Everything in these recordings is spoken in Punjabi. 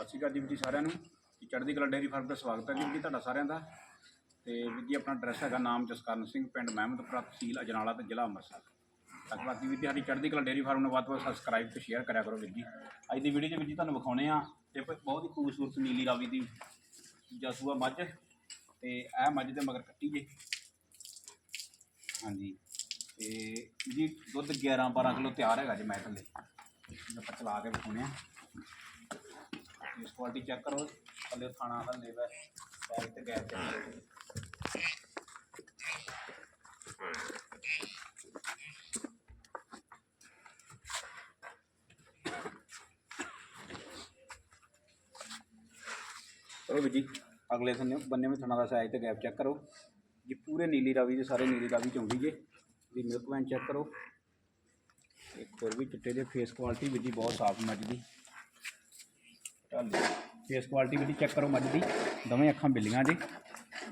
ਸਤਿ ਸ਼੍ਰੀ ਅਕਾਲ ਜੀ ਵੀਰ ਜੀ ਸਾਰਿਆਂ ਨੂੰ। ਜੀ, ਚੜ੍ਹਦੀ ਕਲਾ ਡੇਅਰੀ ਫਾਰਮ ਦਾ ਸਵਾਗਤ ਹੈ ਜੀ ਵੀਰ ਜੀ ਤੁਹਾਡਾ ਸਾਰਿਆਂ ਦਾ। ਤੇ ਵੀਰ ਜੀ, ਆਪਣਾ ਐਡਰੈਸ ਹੈਗਾ ਨਾਮ ਜਸਕਰਨ ਸਿੰਘ, ਪਿੰਡ ਮਹਿਮਦਪੁਰਾ ਤਹਿਸੀਲ ਅਜਨਾਲਾ ਤੇ ਜ਼ਿਲ੍ਹਾ ਅੰਮ੍ਰਿਤਸਰ। ਤੱਕ ਬਾਕੀ ਵੀਰ ਜੀ, ਸਾਡੀ ਚੜ੍ਹਦੀ ਕਲਾ ਡੇਅਰੀ ਫਾਰਮ ਨੂੰ ਵੱਧ ਤੋਂ ਵੱਧ ਸਬਸਕ੍ਰਾਈਬ ਤੇ ਸ਼ੇਅਰ ਕਰਿਆ ਕਰੋ ਵੀਰ ਜੀ। ਅੱਜ ਦੀ ਵੀਡੀਓ 'ਚ ਵੀਰ ਜੀ ਤੁਹਾਨੂੰ ਵਿਖਾਉਣੇ ਆ ਤੇ ਬਹੁਤ ਹੀ ਖੂਬਸੂਰਤ ਨੀਲੀ ਰਾਵੀ ਦੀ ਜਸੂਆ ਮੱਝ। ਤੇ ਇਹ ਮੱਝ ਦੇ ਮਗਰ ਕੱਟੀ ਜੇ। ਹਾਂਜੀ। ਤੇ ਵੀਰ ਜੀ, ਦੁੱਧ 11 12 ਕਿਲੋ ਤਿਆਰ ਹੈਗਾ ਜੇ ਮੈਂ ਥੱਲੇ। ਇਹਨੂੰ ਆਪਾਂ ਚਲਾ ਕੇ ਵਿਖਾਉਣੇ ਆ। ਇਸ ਕੁਆਲਿਟੀ ਚੈੱਕ ਕਰੋ, ਥੱਲੇ ਥਾਣਾ ਦਾ ਲੇਵਾ ਸਾਈਡ ਤੇ ਗੈਪ ਤੇ। ਜੀ, ਅਗਲੇ ਥੰਨੇ ਬੰਨੇ ਵਿੱਚ ਥਾਣਾ ਦਾ ਸਾਈਜ਼ ਤੇ ਗੈਪ ਚੈੱਕ ਕਰੋ। ਜੀ, ਪੂਰੇ ਨੀਲੀ ਰਾਵੀ ਦੇ, ਸਾਰੇ ਨੀਲੀ ਰਾਵੀ ਚ ਜੇ। ਵੀ ਮਿਲਕ ਵੈਨ ਚੈੱਕ ਕਰੋ। ਇੱਕ ਹੋਰ ਵੀ ਚਿੱਟੇ ਦੇ ਫੇਸ ਕੁਆਲਿਟੀ ਵੀ ਜੀ ਬਹੁਤ ਸਾਫ਼ ਮੱਝ ਦੀ। ਢਾਲੀ ਫੇਸ ਕੁਆਲਿਟੀ ਵੀ ਚੈੱਕ ਕਰੋ ਮੱਝ ਦੀ ਦੋਵੇਂ ਅੱਖਾਂ ਬਿੱਲੀਆਂ ਜੇ।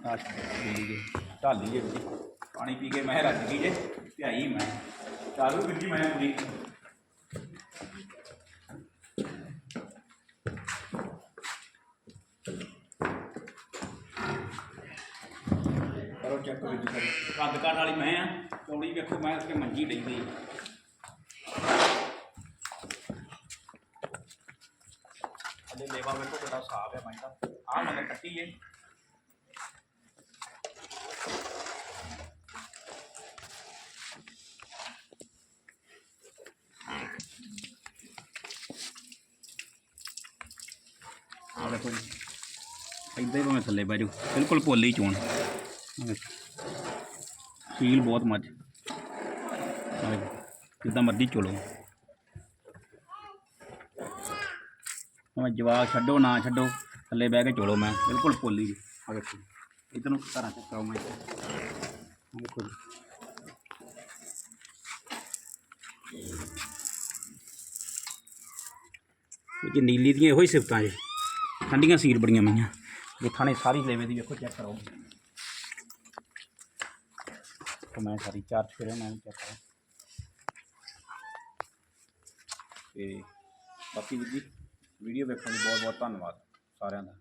ਆਹ ਬਿੱਲੀ ਜੇ। ਢਾਲੀ ਜੇ ਵੀ ਪਾਣੀ ਪੀ ਕੇ ਮੈਂ ਰੱਜ ਗਈ ਜੇ। ਧਿਆਈ ਮੈਂ। ਚਾਲੂ ਵੀਰ ਜੀ ਮੈਂ ਪੂਰੀ। ਕਰੋ ਚੈੱਕ ਕਰੋ ਜੀ। ਕੱਦ ਕਾਠ ਵਾਲੀ ਮੈਂ ਆ। ਚੌੜੀ ਵੇਖੋ, ਮੈਂ ਉਸਕੇ ਮੰਜੀ ਡਈ ਗਈ ਲੇਵਾ ਵੇਖੋ ਕਿਹੜਾ ਸਾਫ਼ ਹੈ ਪੈਂਦਾ ਆਹ ਮਗਰ ਕੱਟੀ ਏ। ਆ ਦੇਖੋ ਜੀ ਇੱਦਾਂ ਹੀ ਭਾਵੇਂ ਥੱਲੇ ਬਹਿ ਜਾਓ ਬਿਲਕੁਲ ਪੋਲੀ ਚੋਣ। ਫੀਲ ਬਹੁਤ ਮੱਝ। ਆਹ ਵੇਖੋ, ਜਿੱਦਾਂ ਮਰਜ਼ੀ ਚੋਲੋ। ਭਾਵੇਂ ਜਵਾਕ ਛੱਡੋ ਨਾ ਛੱਡੋ ਥੱਲੇ ਬਹਿ ਕੇ ਚੋਲੋ ਮੈਂ ਬਿਲਕੁਲ ਪੋਲੀ ਜੀ ਆ ਵੇਖੋ ਇਧਰ ਨੂੰ ਘਰਾਂ ਚ ਕਰਾਉ ਮੈਂ ਆਹ ਵੇਖੋ ਜੀ ਇਹ ਜੀ ਨੀਲੀ ਦੀਆਂ ਇਹੋ ਹੀ ਸਿਫਤਾਂ ਜੀ ਠੰਡੀਆਂ ਸੀਲ ਬੜੀਆਂ ਮਈਆਂ ਇਹ ਥਾਣੇ ਸਾਰੀ ਲੇਵੇ ਦੀ ਵੇਖੋ ਚੈੱਕ ਕਰੋ तो मैं सारी चार्ज करें मैं चेक करें ਤੇ ਬਾਕੀ ਵੀਰ ਜੀ ਵੀਡੀਓ ਵੇਖਣ ਲਈ ਬਹੁਤ ਬਹੁਤ ਧੰਨਵਾਦ ਸਾਰਿਆਂ ਦਾ।